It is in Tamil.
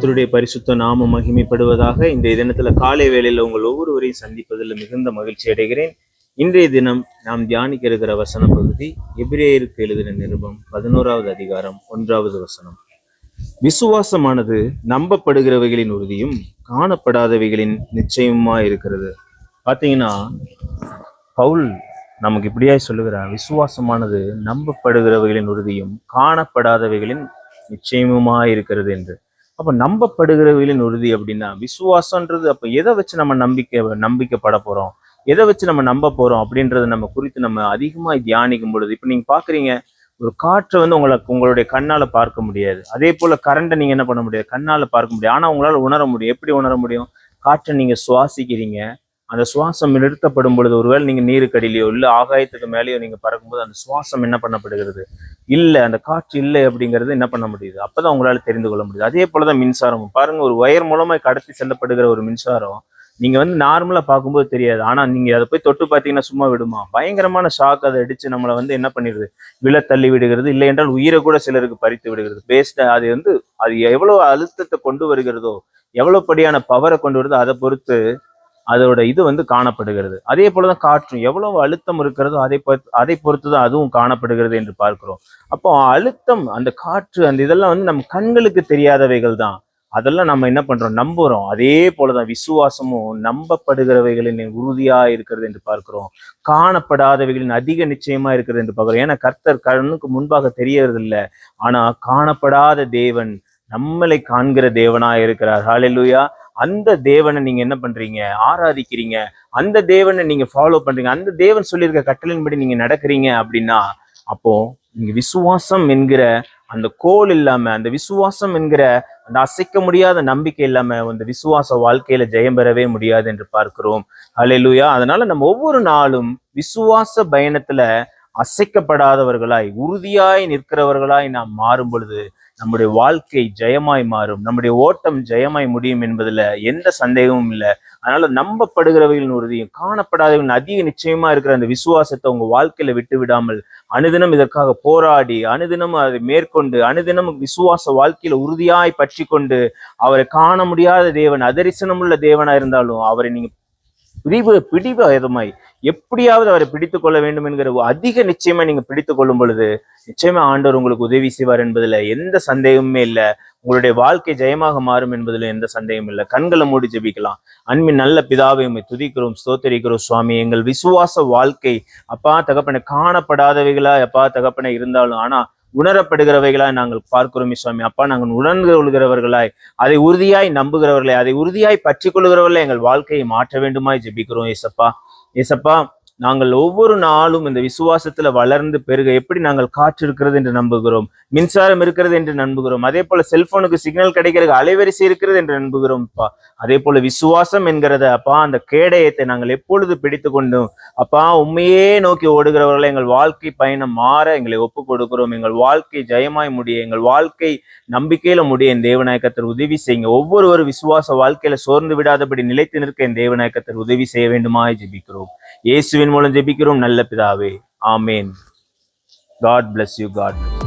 கர்த்தருடைய பரிசுத்த நாம மகிமைப்படுவதாக இந்த தினத்துல காலை வேளையில உங்கள் ஒவ்வொருவரையும் சந்திப்பதில் மிகுந்த மகிழ்ச்சி அடைகிறேன். இன்றைய தினம் நாம் தியானிக்க இருக்கிற வசன பகுதி எபிரேயருக்கு எழுதின நிருபம் பதினோராவது அதிகாரம் ஒன்றாவது வசனம். விசுவாசமானது நம்பப்படுகிறவைகளின் உறுதியும் காணப்படாதவைகளின் நிச்சயமா இருக்கிறது. பாத்தீங்கன்னா பவுல் நமக்கு இப்படியாய் சொல்லுகிறார் விசுவாசமானது நம்பப்படுகிறவைகளின் உறுதியும் காணப்படாதவைகளின் நிச்சயமுமா இருக்கிறது என்று. அப்போ நம்பப்படுகிறவைகளின் உறுதி அப்படின்னா விசுவாசம்ன்றது அப்போ எதை வச்சு நம்ம நம்பிக்கை நம்பிக்கைப்பட போறோம்? எதை வச்சு நம்ம நம்ப போறோம் அப்படின்றத நம்ம குறித்து நம்ம அதிகமாக தியானிக்கும் பொழுது இப்ப நீங்க பாக்குறீங்க ஒரு காற்றை வந்து உங்களை உங்களுடைய கண்ணால பார்க்க முடியாது. அதே போல கரண்டை நீங்க என்ன பண்ண முடியாது? கண்ணால் பார்க்க முடியாது. ஆனா உங்களால உணர முடியும். எப்படி உணர முடியும்? காற்றை நீங்க சுவாசிக்கிறீங்க. அந்த சுவாசம் நிறுத்தப்படும் பொழுது ஒருவேளை நீங்க நீருக்கடியிலையோ இல்லை ஆகாயத்துக்கு மேலேயோ நீங்கள் பறக்கும்போது அந்த சுவாசம் என்ன பண்ணப்படுகிறது? இல்லை அந்த காற்று இல்லை அப்படிங்கிறது என்ன பண்ண முடியுது? அப்போதான் உங்களால் தெரிந்து கொள்ள முடியுது. அதே போலதான் மின்சாரமும். பாருங்கள் ஒரு ஒயர் மூலமாக கடத்தி செல்லப்படுகிற ஒரு மின்சாரம் நீங்க வந்து நார்மலாக பார்க்கும்போது தெரியாது. ஆனா நீங்க அதை போய் தொட்டு பார்த்தீங்கன்னா சும்மா விடுமா? பயங்கரமான ஷாக் அதை அடிச்சு நம்மளை வந்து என்ன பண்ணிடுது? விழ தள்ளி விடுகிறது. இல்லை என்றால் உயிரை கூட சிலருக்கு பறித்து விடுகிறது. பேஸ்ட் அது வந்து அது எவ்வளவு அழுத்தத்தை கொண்டு வருகிறதோ எவ்வளவு படியான பவரை கொண்டு வருதோ அதை பொறுத்து அதோட இது வந்து காணப்படுகிறது. அதே போலதான் காற்றும் எவ்வளவு அழுத்தம் இருக்கிறதோ அதை பொறுத்து அதை பொறுத்து தான் அதுவும் காணப்படுகிறது என்று பார்க்கிறோம். அப்போ அழுத்தம் அந்த காற்று அந்த இதெல்லாம் வந்து நம்ம கண்களுக்கு தெரியாதவைகள் தான். அதெல்லாம் நம்ம என்ன பண்றோம்? நம்புறோம். அதே போலதான் விசுவாசமும் நம்பப்படுகிறவைகளின் உறுதியா இருக்கிறது என்று பார்க்கிறோம். காணப்படாதவைகளின் அதிக நிச்சயமா இருக்கிறது என்று பார்க்கிறோம். ஏன்னா கர்த்தர் கண்ணுக்கு முன்பாக தெரியறது இல்லை ஆனா காணப்படாத தேவன் நம்மளை காண்கிற தேவனா இருக்கிறார். ஹalleluya அந்த தேவனை நீங்க என்ன பண்றீங்க? ஆராதிக்கிறீங்க. அந்த தேவனை நீங்க ஃபாலோ பண்றீங்க. அந்த தேவன் சொல்லியிருக்க கட்டளின்படி நீங்க நடக்கிறீங்க அப்படின்னா அப்போ நீங்க விசுவாசம் என்கிற அந்த கோல் இல்லாம அந்த விசுவாசம் என்கிற அந்த அசைக்க முடியாத நம்பிக்கை இல்லாம அந்த விசுவாச வாழ்க்கையில ஜெயம் பெறவே முடியாது என்று பார்க்கிறோம். ஹalleluya அதனால நம்ம ஒவ்வொரு நாளும் விசுவாச பயணத்துல அசைக்கப்படாதவர்களாய் உறுதியாய் நிற்கிறவர்களாய் நாம் மாறும் பொழுது நம்முடைய வாழ்க்கை ஜெயமாய் மாறும். நம்முடைய ஓட்டம் ஜெயமாய் முடியும் என்பதுல எந்த சந்தேகமும் இல்லை. அதனால நம்பப்படுகிறவைகளின் உறுதியும் காணப்படாதவர்கள் அதிக நிச்சயமா இருக்கிற அந்த விசுவாசத்தை உங்க வாழ்க்கையில விட்டு விடாமல் அனுதினம் இதற்காக போராடி அனுதினம் அதை மேற்கொண்டு அனுதினம் விசுவாச வாழ்க்கையில உறுதியாய் பற்றி கொண்டு அவரை காண முடியாத தேவன் அதரிசனமுள்ள தேவனா இருந்தாலும் அவரை நீங்க பிடிவு பிடிவாதமாய் எப்படியாவது அவரை பிடித்து கொள்ள வேண்டும் என்கிற அதிக நிச்சயமா நீங்க பிடித்து கொள்ளும் பொழுது நிச்சயமா ஆண்டவர் உங்களுக்கு உதவி செய்வார் என்பதுல எந்த சந்தேகமுமே இல்லை. உங்களுடைய வாழ்க்கை ஜெயமாக மாறும் என்பதில் எந்த சந்தேகமும் இல்லை. கண்களை மூடி ஜெபிக்கலாம். அன்பின் நல்ல பிதாவை உம்மை துதிக்கிறோம் ஸ்தோத்தரிக்கிறோம் சுவாமி. எங்கள் விசுவாச வாழ்க்கை அப்பா தகப்பனை காணப்படாதவைகளா அப்பா தகப்பனை இருந்தாலும் ஆனா உணரப்படுகிறவைகளாய் நாங்கள் பார்க்கிறோம் சுவாமி. அப்பா நாங்கள் உணர்ந்து கொள்கிறவர்களாய் அதை உறுதியாய் நம்புகிறவர்களே அதை உறுதியாய் பற்றி கொள்கிறவர்களை எங்கள் வாழ்க்கையை மாற்ற வேண்டுமாய் ஜெபிக்கிறோம் ஏசப்பா. ஏசப்பா நாங்கள் ஒவ்வொரு நாளும் இந்த விசுவாசத்துல வளர்ந்து பெருக எப்படி நாங்கள் காற்று இருக்கிறது என்று நம்புகிறோம் மின்சாரம் இருக்கிறது என்று நம்புகிறோம் அதே போல செல்போனுக்கு சிக்னல் கிடைக்கிறது அலைவரிசை இருக்கிறது என்று நம்புகிறோம் அப்பா. அதே போல விசுவாசம் என்கிறத அப்பா அந்த கேடயத்தை நாங்கள் எப்பொழுது பிடித்து கொண்டும் அப்பா உண்மையே நோக்கி ஓடுகிறவர்களை எங்கள் வாழ்க்கை பயணம் மாற எங்களை ஒப்பு கொடுக்கிறோம். எங்கள் வாழ்க்கை ஜெயமாய் முடிய எங்கள் வாழ்க்கை நம்பிக்கையில முடிய என் தேவநாயக்கத்தர் உதவி செய்யுங்க. ஒவ்வொருவரும் விசுவாச வாழ்க்கையில சோர்ந்து விடாதபடி நிலைத்து நிற்க என் தேவநாயக்கத்தர் உதவி செய்ய வேண்டுமாய் ஜெபிக்கிறோம். இயேசுவின் மூலம் ஜெபிக்கிறோம். நல்ல பிதாவே. ஆமேன். God bless you God